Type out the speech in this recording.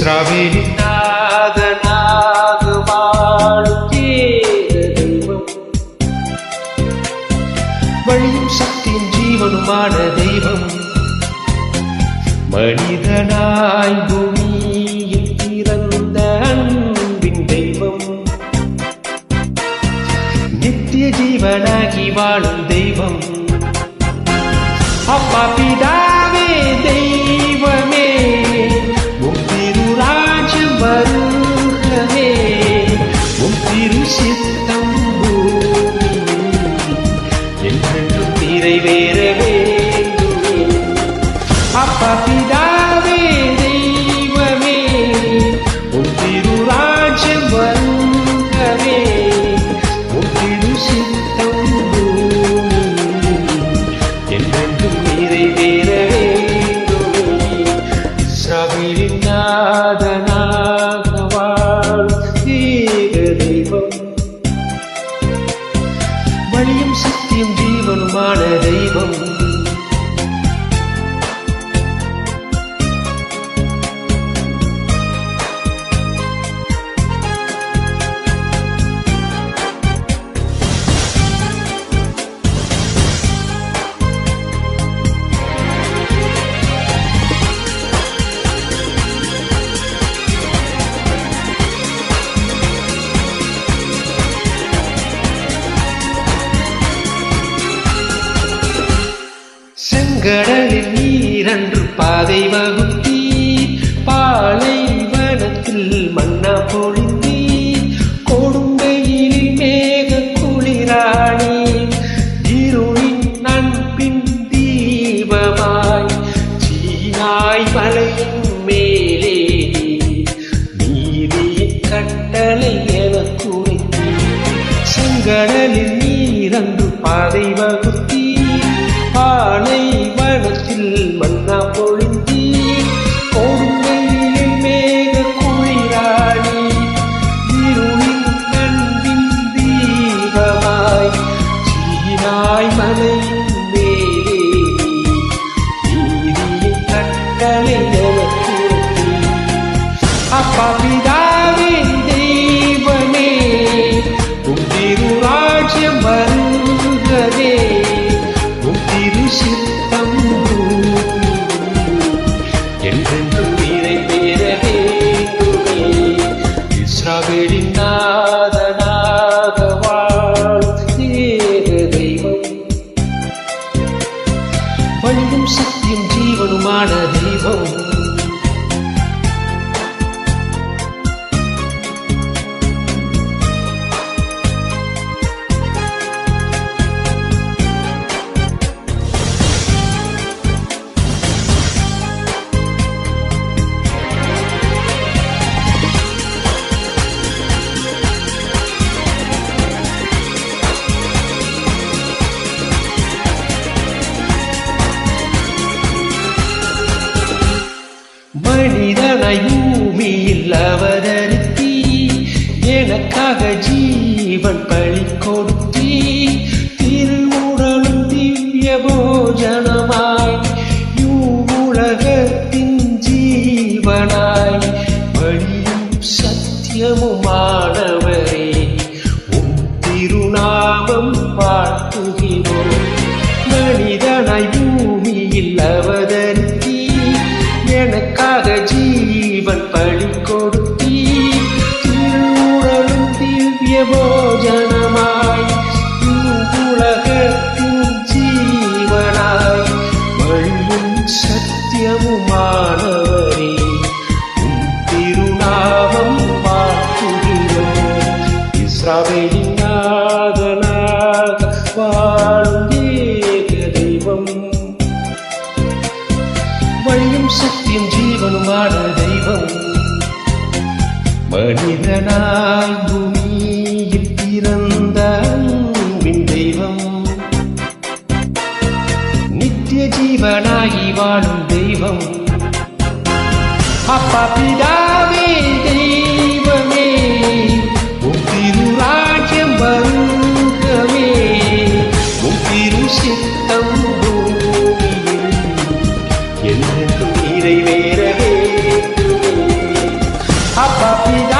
இஸ்ராவேலின் நாதனாக வாழும் தெய்வம் வழியும் சக்தியும் ஜீவனுமான தெய்வம் மனிதனாய் பூமியில் பிறந்த அன்பின் தெய்வம் நித்திய ஜீவனாகி வாழும் தெய்வம் அப்பா பிதா பிதாவே தெய்வமே உம் திருராஜ்யம் வருகவே உம் திரு சித்தம் என்றென்றும் நிறைவேற இஸ்ராவேலின் நாதனாக தெய்வம். வழியும் சத்தியம் ஜீவனுமான தெய்வம். செங்கடலில் நீரன்று பாதை வகுத்தீர். பாலைவனத்தில் மன்னா பொழிந்தீர். கொடுங்கையில் மேக குளிராணி இருளின் நண்பின் தீபமாய் சீனாய் மலையின் மேலே நீதியின் கட்டளை என குறித்தீர் செங்கடலில் நீரன்று பாதை வகுத்தீர். பானை மன்னா பொழிந்தீர் கொடுங்கையில் மேக குளிராணி இருளின் நண்பின் தீபமாய் சீனாய் மலையின் மேலே நீதியின் கட்டளை எனக்கு அப்பா ஜீவனுமான மனிதனை பூமியில் அவதரித்தி எனக்காக ஜீவன் பழி கொடுத்தி திருவுடலும் திவ்ய போஜனமாய் உலகத்தின் ஜீவனாய் வழியும் சத்தியமுமானவரே உம் திருநாமம் வாழ்த்துகிறோம். மனிதனாய் பூமியில் பிறந்தாலும் தெய்வம். நித்திய ஜீவனாய் வாழும் தெய்வம். அப்பா பிதாவே தெய்வமே திருராஜ்யம் வருகவே திரு சித்தம் என்னும் நிறைவேறவே அப்பா பிதா